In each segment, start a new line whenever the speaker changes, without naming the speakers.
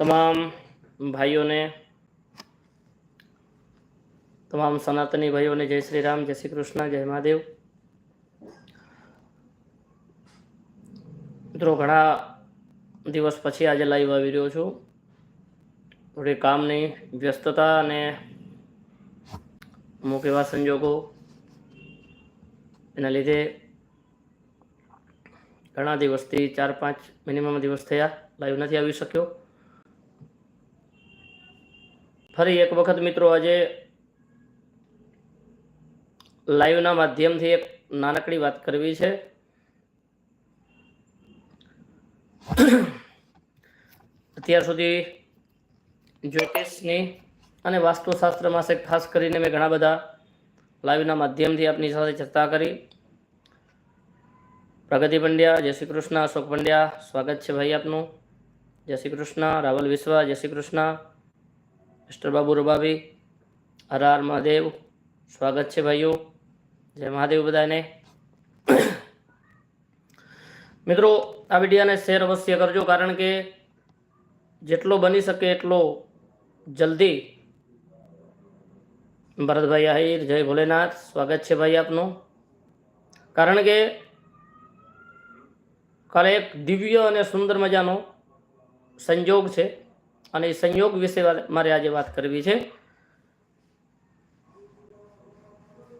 તમામ ભાઈઓને, તમામ સનાતની ભાઈઓને જય શ્રી રામ, જય શ્રી કૃષ્ણ, જય મહાદેવ. મિત્રો, ઘણા દિવસ પછી આજે લાઈવ આવી રહ્યો છું. થોડી કામની વ્યસ્તતા અને અમુક એવા સંજોગો એના લીધે ઘણા દિવસથી ચાર પાંચ મિનિમમ દિવસ થયા લાઈવ નથી આવી શક્યો. ફરી એક વખત મિત્રો આજે લાઈવના માધ્યમથી એક નાનકડી વાત કરવી છે. અત્યાર સુધી જ્યોતિષની અને વાસ્તુશાસ્ત્રમાં છે, ખાસ કરીને મેં ઘણા બધા લાઈવના માધ્યમથી આપની સાથે ચર્ચા કરી. પ્રગતિ પંડ્યા, જય શ્રી કૃષ્ણ, અશોક પંડ્યા, સ્વાગત છે ભાઈ આપનું. જય શ્રી કૃષ્ણ, રાવલ વિશ્વા, જય શ્રી કૃષ્ણ. મિસ્ટર બાબુ રૂબાબી હર હર મહાદેવ. સ્વાગત છે ભાઈઓ. જય મહાદેવ બધાને. મિત્રો, આ વિડીયાને શેર અવશ્ય કરજો, કારણ કે જેટલો બની શકે એટલો જલ્દી ભરતભાઈ આહિર, જય ભોલેનાથ, સ્વાગત છે ભાઈ આપનું. કારણ કે કાલે એક દિવ્ય અને સુંદર મજાનો સંજોગ છે. અને સંયોગ વિશે મારે આજે વાત કરવી છે.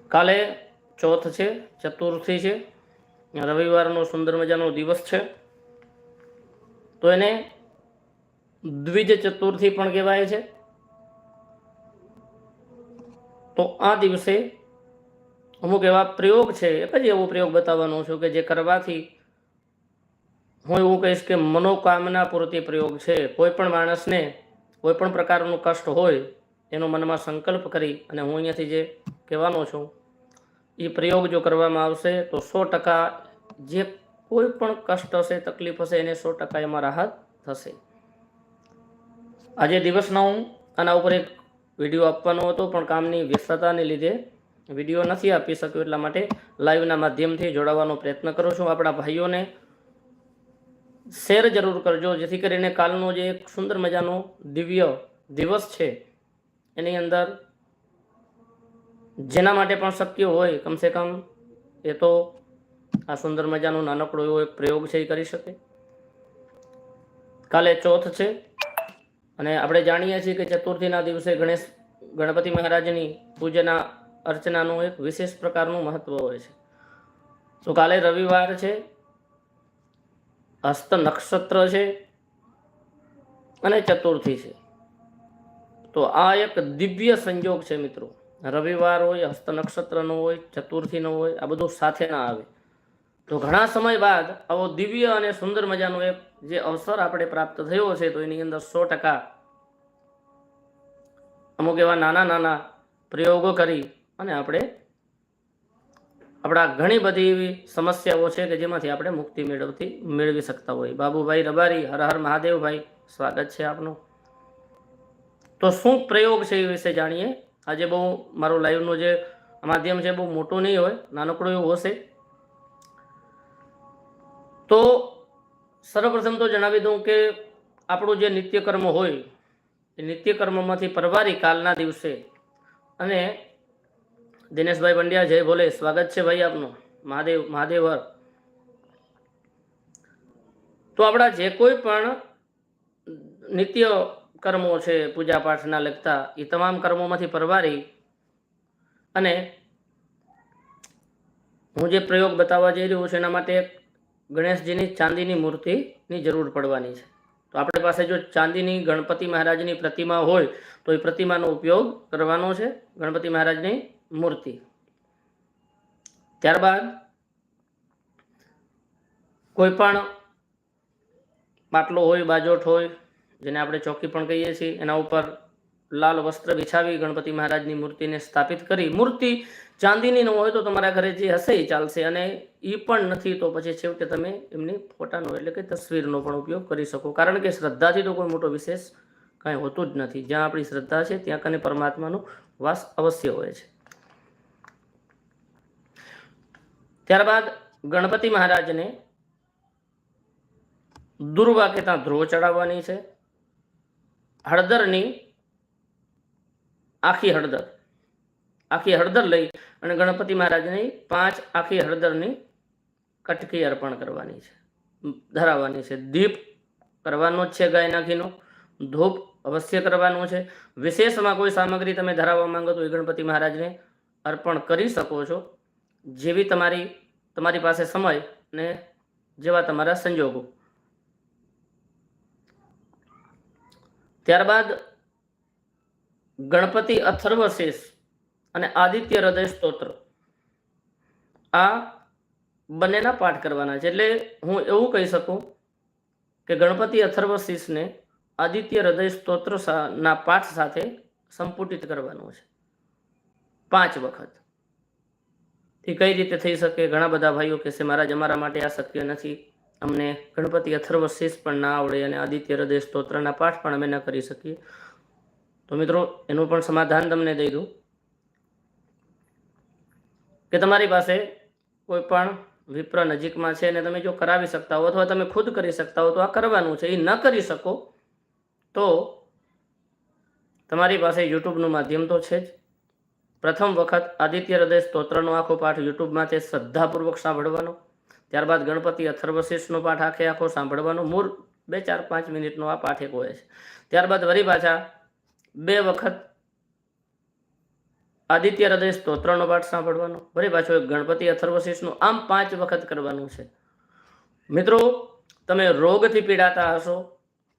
કાલે ચોથ છે, ચતુર્થી છે, રવિવારનો સુંદર મજાનો દિવસ છે. તો એને દ્વિજ ચતુર્થી પણ કહેવાય છે. તો આ દિવસે અમુક એવા પ્રયોગ છે એક જ એવો પ્રયોગ બતાવવાનો છું કે જે કરવાથી હું એવું કહીશ કે મનોકામના પૂરતી પ્રયોગ છે. કોઈ પણ માણસને કોઈ પણ પ્રકારનું કષ્ટ હોય, એનો મનમાં સંકલ્પ કરી અને હું અહીંયાથી જે કહેવાનો છું એ પ્રયોગ જો કરવામાં આવશે, તો સો ટકા જે કોઈ પણ કષ્ટ હશે, તકલીફ હશે, એને સો ટકા એમાં રાહત થશે. આજે દિવસના હું આના ઉપર એક વીડિયો આપવાનો હતો, પણ કામની વ્યસ્તતાને લીધે વીડિયો નથી આપી શક્યો, એટલા માટે લાઈવના માધ્યમથી જોડાવાનો પ્રયત્ન કરું છું. આપણા ભાઈઓને શેર જરૂર કરજો, જેથી કરીને કાલનો જે એક સુંદર મજાનો દિવ્ય દિવસ છે, એની અંદર જેના માટે પણ શક્ય હોય, કમસે કમ એ તો આ સુંદર મજાનો નાનકડો એવો એક પ્રયોગ છે એ કરી શકે. કાલે ચોથ છે, અને આપણે જાણીએ છીએ કે ચતુર્થીના દિવસે ગણેશ, ગણપતિ મહારાજની પૂજના અર્ચનાનું એક વિશેષ પ્રકારનું મહત્વ હોય છે. તો કાલે રવિવાર છે હસ્ત નક્ષત્ર છે અને ચતુર્થી છે. તો આ એક દિવ્ય સંજોગ છે મિત્રો. રવિવાર હોય હસ્ત નક્ષત્રનો હોય, ચતુર્થીનો હોય, આ બધું સાથે ના આવે. તો ઘણા સમય બાદ આવો દિવ્ય અને સુંદર મજાનો એક જે અવસર આપણે પ્રાપ્ત થયો છે, તો એની અંદર સો ટકા અમુક એવા નાના નાના પ્રયોગો કરી અને આપણે આપણા ઘણી બધી એવી સમસ્યાઓ છે કે જેમાંથી આપણે મુક્તિ મેળવતી, મેળવી શકતા હોય. બાબુભાઈ રબારી, હર હર મહાદેવભાઈ, સ્વાગત છે આપનું. તો શું પ્રયોગ છે એ વિશે જાણીએ? આજે બહુ મારું લાઈવનું જે માધ્યમ છે બહુ મોટું નહીં હોય, નાનકડું એવું હશે. તો સર્વપ્રથમ તો જણાવી દઉં કે આપણું જે નિત્યકર્મ હોય, એ નિત્યકર્મમાંથી પરવારી કાલના દિવસે અને દિનેશભાઈ પંડ્યા, જય ભોલે. સ્વાગત છે ભાઈ આપનું. મહાદેવ, મહાદેવર. તો આપણા જે કોઈ પણ નિત્ય કર્મો છે પૂજા પાઠના લગતા, એ તમામ કર્મોમાંથી પરવારી અને હું જે પ્રયોગ બતાવવા જઈ રહ્યો છું, એના માટે ગણેશજીની ચાંદીની મૂર્તિની જરૂર પડવાની છે. તો આપણી પાસે જો ચાંદીની ગણપતિ મહારાજની પ્રતિમા હોય, તો એ પ્રતિમાનો ઉપયોગ કરવાનો છે. ગણપતિ મહારાજની મૂર્તિ. ત્યારબાદ કોઈ પણ બાટલો હોય, બાજોઠ હોય, જેને આપણે ચોકી પણ કહીએ છીએ, એના ઉપર લાલ વસ્ત્ર બિછાવી ગણપતિ મહારાજની મૂર્તિને સ્થાપિત કરી. મૂર્તિ ચાંદીની ન હોય તો તમારા ઘરે જે હશે એ ચાલશે અને એ પણ નથી તો પછી છેવટે તમે એમની ફોટાનો એટલે કે તસવીરનો પણ ઉપયોગ કરી શકો. કારણ કે શ્રદ્ધાથી તો કોઈ મોટો વિશેષ કાંઈ હોતું જ નથી. જ્યાં આપણી શ્રદ્ધા છે, ત્યાં કને પરમાત્માનો વાસ અવશ્ય હોય છે. ત્યારબાદ ગણપતિ મહારાજને દુર્વા કે ત્યાં ધ્રુવ ચડાવવાની છે. હળદરની આખી હળદર આખી હળદર લઈ અને ગણપતિ મહારાજની પાંચ આખી હળદરની કટકી અર્પણ કરવાની છે, ધરાવવાની છે. દીપ કરવાનો જ છે ગાય નાખીનો, ધૂપ અવશ્ય કરવાનું છે. વિશેષમાં કોઈ સામગ્રી તમે ધરાવવા માંગો તો એ ગણપતિ મહારાજને અર્પણ કરી શકો છો. જેવી તમારી તમારી પાસે સમય ને જેવા તમારા સંજોગો. ત્યારબાદ ગણપતિ અથર્વશેષ અને આદિત્ય હૃદય સ્તોત્ર. આ બંનેના પાઠ કરવાના છે. એટલે હું એવું કહી શકું કે ગણપતિ અથર્વશીષને આદિત્ય હૃદય સ્તોત્ર ના પાઠ સાથે સંપુટિત કરવાનું છે. પાંચ વખત. એ કઈ રીતે થઈ શકે? ઘણા બધા ભાઈઓ કહેશે મહારાજ અમારા માટે આ શક્ય નથી. અમને ગણપતિ અથર્વશીષ પણ ના આવડે અને આદિત્ય હૃદય સ્તોત્રના પાઠ પણ અમે ન કરી શકીએ. તો મિત્રો, એનું પણ સમાધાન તમને દઈ દઉં. કે તમારી પાસે કોઈ પણ વિપ્ર નજીકમાં છે અને તમે જો કરાવી શકતા હો અથવા તમે ખુદ કરી શકતા હો તો આ કરવાનું છે. એ ન કરી શકો તો તમારી પાસે યુટ્યુબનું માધ્યમ તો છે જ. પ્રથમ વખત આદિત્ય હૃદય સ્તોત્રનો આખો પાઠ યુટ્યુબમાં તે શ્રદ્ધાપૂર્વક સાંભળવાનો, ત્યારબાદ ગણપતિ અથર્વશીષનો પાઠ આખે આખો સાંભળવાનો, મૂળ બે ચાર પાંચ મિનિટનો આ પાઠ એક હોય છે. ત્યારબાદ વરી પાછા બે વખત આદિત્ય હૃદય સ્તોત્રનો પાઠ સાંભળવાનો, વરી પાછો એક ગણપતિ અથર્વશીષનો, આમ પાંચ વખત કરવાનું છે. મિત્રો, તમે રોગથી પીડાતા હશો,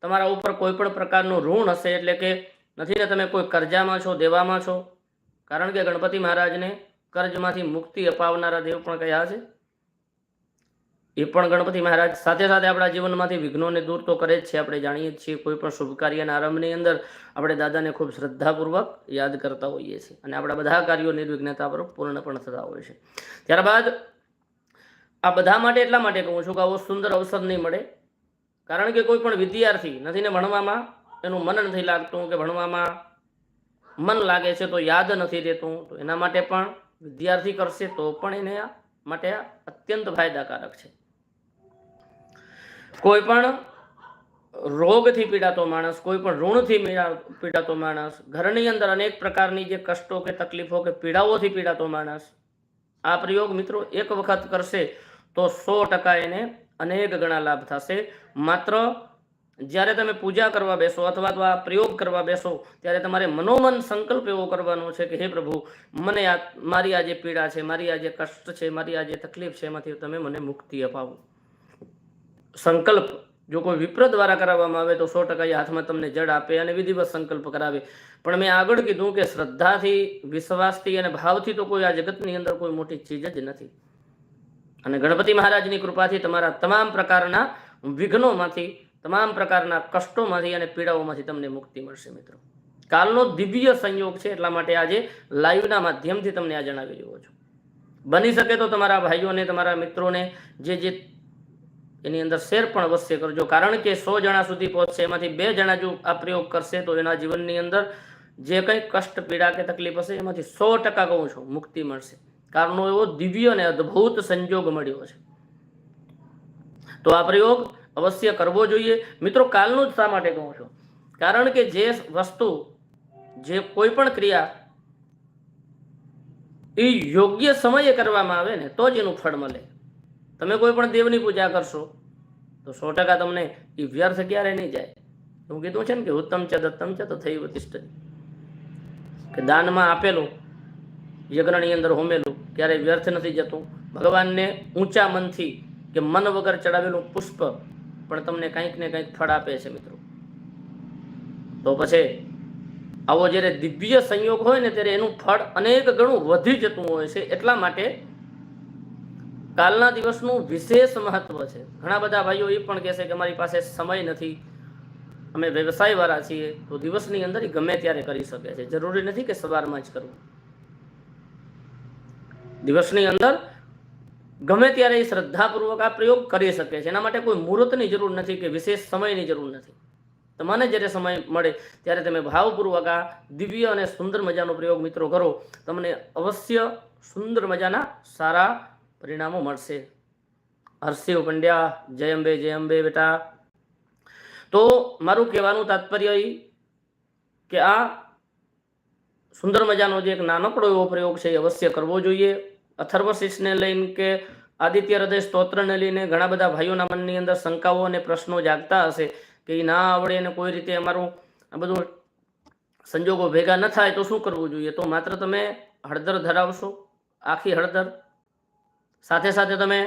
તમારા ઉપર કોઈ પણ પ્રકારનું ઋણ હશે એટલે કે નથી ને તમે કોઈ કરજામાં છો, દેવામાં છો કારણ કે ગણપતિ મહારાજને કર્જમાંથી મુક્તિ અપાવનારા દેવ પણ કયા છે? એ પણ ગણપતિ મહારાજ સાથે સાથે આપણા જીવનમાંથી વિઘ્નોને દૂર તો કરે જ છે. આપણે જાણીએ જ છીએ કોઈ પણ શુભ કાર્યના આરંભની અંદર આપણે દાદાને ખૂબ શ્રદ્ધાપૂર્વક યાદ કરતા હોઈએ છીએ અને આપણા બધા કાર્યો નિર્વિઘ્નતા પર પૂર્ણ પણ થતા હોય છે. ત્યારબાદ આ બધા માટે એટલા માટે કહું છું કે આવો સુંદર અવસર નહીં મળે. કારણ કે કોઈ પણ વિદ્યાર્થી નથી ને ભણવામાં એનું મન નથી લાગતું કે ભણવામાં મન લાગે છે તો યાદ નથી રહેતું, તો એના માટે પણ વિદ્યાર્થી કરશે તો પણ એને માટે અત્યંત ફાયદાકારક છે. કોઈ પણ રોગથી પીડાતો માણસ, કોઈ પણ ઋણથી પીડાતો માણસ, ઘરની અંદર અનેક પ્રકારની જે કષ્ટો કે તકલીફો કે પીડાઓથી પીડાતો માણસ, આ પ્રયોગ મિત્રો એક વખત કરશે તો સો ટકા એને અનેક ગણા લાભ થશે. માત્ર જ્યારે તમે પૂજા કરવા બેસો અથવા તો આ પ્રયોગ કરવા બેસો, ત્યારે તમારે મનોમન સંકલ્પ એવો કરવાનો છે કે, હે પ્રભુ, મને આ, મારી આ જે પીડા છે, મારી આ જે કષ્ટ છે, મારી આ જે તકલીફ છે, એમાંથી તમે મને મુક્તિ અપાવો. સંકલ્પ જો કોઈ વિપ્ર દ્વારા કરાવવામાં આવે તો સો ટકા એ હાથમાં તમને જડ આપે અને વિધિવત સંકલ્પ કરાવે. પણ મેં આગળ કીધું કે શ્રદ્ધાથી, વિશ્વાસથી અને ભાવથી તો કોઈ આ જગતની અંદર કોઈ મોટી ચીજ જ નથી. અને ગણપતિ મહારાજની કૃપાથી તમારા તમામ પ્રકારના વિઘ્નોમાંથી તમામ પ્રકારના કષ્ટોમાંથી અને પીડાઓમાંથી તમને મુક્તિ મળશે મિત્રો. કાલનો દિવ્ય સંયોગ છે એટલા માટે આજે લાઈવના માધ્યમથી તમને આ જણાવી રહ્યો છું. બની શકે તો તમારા ભાઈઓને, તમારા મિત્રોને જે જે એની અંદર શેર પણ અવશ્ય કરજો. કારણ કે સો જણા સુધી પહોંચશે, એમાંથી બે જણા જો આ પ્રયોગ કરશે તો એના જીવનની અંદર જે કંઈ કષ્ટ, પીડા કે તકલીફ હશે એમાંથી સો ટકા કહું છું મુક્તિ મળશે. કારણનો એવો દિવ્ય અને અદ્ભુત સંજોગ મળ્યો છે. તો આ પ્રયોગ અવશ્ય કરવો જોઈએ. મિત્રો, કાલનું જ શા માટે કહું છું? કારણ કે જે વસ્તુ, જે કોઈ પણ ક્રિયા એ યોગ્ય સમયે કરવામાં આવે ને, તો જ એનું ફળ મળે. તમે કોઈ પણ દેવની પૂજા કરશો, તો સો ટકા તમને એ વ્યર્થ ક્યારે નહીં જાય. હું કીધું છે ને કે ઉત્તમ છે દત્તમ છે તો થઈ વતિષ્ઠ કે દાનમાં આપેલું, યજ્ઞની અંદર હોમેલું, ક્યારેય વ્યર્થ નથી જતું. ભગવાનને ઊંચા મનથી કે મન વગર ચડાવેલું પુષ્પ પણ તમને કંઈક ને કંઈક ફળ આપે છે મિત્રો. તો પછી આવો જ્યારે દિવ્ય સંયોગ હોય ને ત્યારે એનું ફળ અનેક ગણું વધી જતું હોય છે એટલા માટે કાલના દિવસનું વિશેષ મહત્વ છે. ઘણા બધા ભાઈઓ એ પણ કહેશે કે અમારી પાસે સમય નથી. અમે વ્યવસાયવાળા છીએ તો દિવસની અંદર ગમે ત્યારે કરી શકે છે. જરૂરી નથી કે સવારમાં જ કરવું. દિવસની અંદર ગમે ત્યારે એ શ્રદ્ધાપૂર્વક આ પ્રયોગ કરી શકે છે. એના માટે કોઈ મુહૂર્તની જરૂર નથી કે વિશેષ સમયની જરૂર નથી. તમને જ્યારે સમય મળે ત્યારે તમે ભાવપૂર્વક આ દિવ્ય અને સુંદર મજાનો પ્રયોગ મિત્રો કરો. તમને અવશ્ય સુંદર મજાના સારા પરિણામો મળશે. હર્ષિવ પંડ્યા, જય અંબે, જય બેટા. તો મારું કહેવાનું તાત્પર્ય એ કે આ સુંદર મજાનો જે એક નાનકડો એવો પ્રયોગ છે એ અવશ્ય કરવો જોઈએ. અથર્વશીષને લઈને કે આદિત્ય હૃદય સ્તોત્રને લઈને ઘણા બધા ભાઈઓના મનની અંદર શંકાઓ અને પ્રશ્નો જાગતા હશે કે એ ના આવડે અને કોઈ રીતે અમારું આ બધું સંજોગો ભેગા ન થાય તો શું કરવું જોઈએ? તો માત્ર તમે હળદર ધરાવશો, આખી હળદર. સાથે સાથે તમે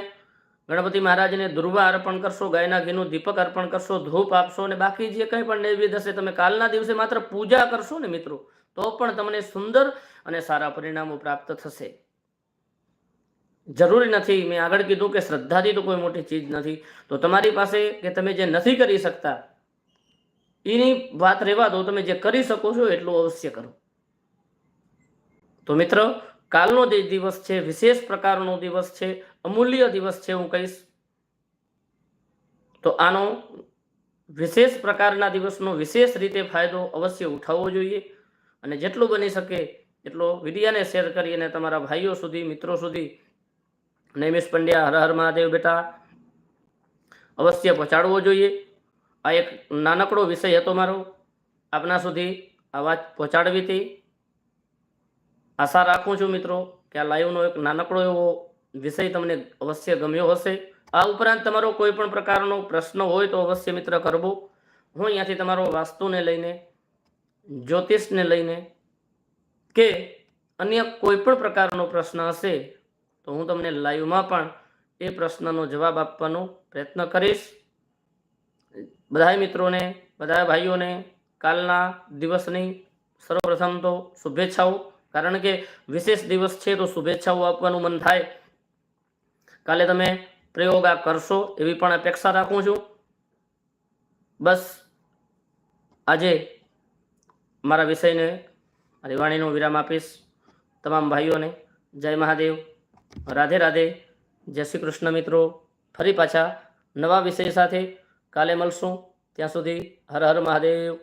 ગણપતિ મહારાજને દુર્વા અર્પણ કરશો, ગાયના ઘીનું દીપક અર્પણ કરશો, ધૂપ આપશો અને બાકી જે કંઈ પણ નૈવેદ્ય હશે તમે કાલના દિવસે માત્ર પૂજા કરશો ને મિત્રો, તો પણ તમને સુંદર અને સારા પરિણામો પ્રાપ્ત થશે. જરૂરી નથી. મેં આગળ કીધું કે શ્રદ્ધાથી તો કોઈ મોટી ચીજ નથી. તો તમારી પાસે કે તમે જે નથી કરી શકતા, એની વાત રહેવા દો. તમે જે કરી શકો છો એટલું અવશ્ય કરો. તો મિત્ર, કાલનો જે દિવસ છે, વિશેષ પ્રકારનો દિવસ છે, અમૂલ્ય દિવસ છે હું કહીશ. તો આનો વિશેષ પ્રકારના દિવસનો વિશેષ રીતે ફાયદો અવશ્ય ઉઠાવવો જોઈએ. અને જેટલું બની શકે એટલો વિડીયાને શેર કરી અને તમારા ભાઈઓ સુધી, મિત્રો સુધી નૈમિષ પંડ્યા, હર હર મહાદેવ બેટા. અવશ્ય પહોંચાડવો જોઈએ. આ એક નાનકડો વિષય હતો મારો. આપના સુધી આ વાત પહોંચાડવી હતી. આશા રાખું છું મિત્રો કે આ લાઈવનો એક નાનકડો એવો વિષય તમને અવશ્ય ગમ્યો હશે. આ ઉપરાંત તમારો કોઈ પણ પ્રકારનો પ્રશ્ન હોય તો અવશ્ય મિત્ર કરવો હું અહીંયાથી તમારો વાસ્તુને લઈને, જ્યોતિષને લઈને કે અન્ય કોઈ પણ પ્રકારનો પ્રશ્ન હશે તો હું તમને લાઈવમાં પણ એ પ્રશ્નનો જવાબ આપવાનો પ્રયત્ન કરીશ. બધા મિત્રોને બધા ભાઈઓને કાલના દિવસની સર્વપ્રથમ તો શુભેચ્છાઓ. કારણ કે વિશેષ દિવસ છે તો શુભેચ્છાઓ આપવાનું મન થાય. કાલે તમે પ્રયોગ આ કરશો એવી પણ અપેક્ષા રાખું છું. બસ આજે મારા વિષયને મારી વાણીનો વિરામ આપીશ. તમામ ભાઈઓને જય મહાદેવ. રાધે રાધે. જય શ્રી કૃષ્ણ મિત્રો. ફરી પાછા નવા વિષય સાથે કાલે મળશું. ત્યાં સુધી હર હર મહાદેવ.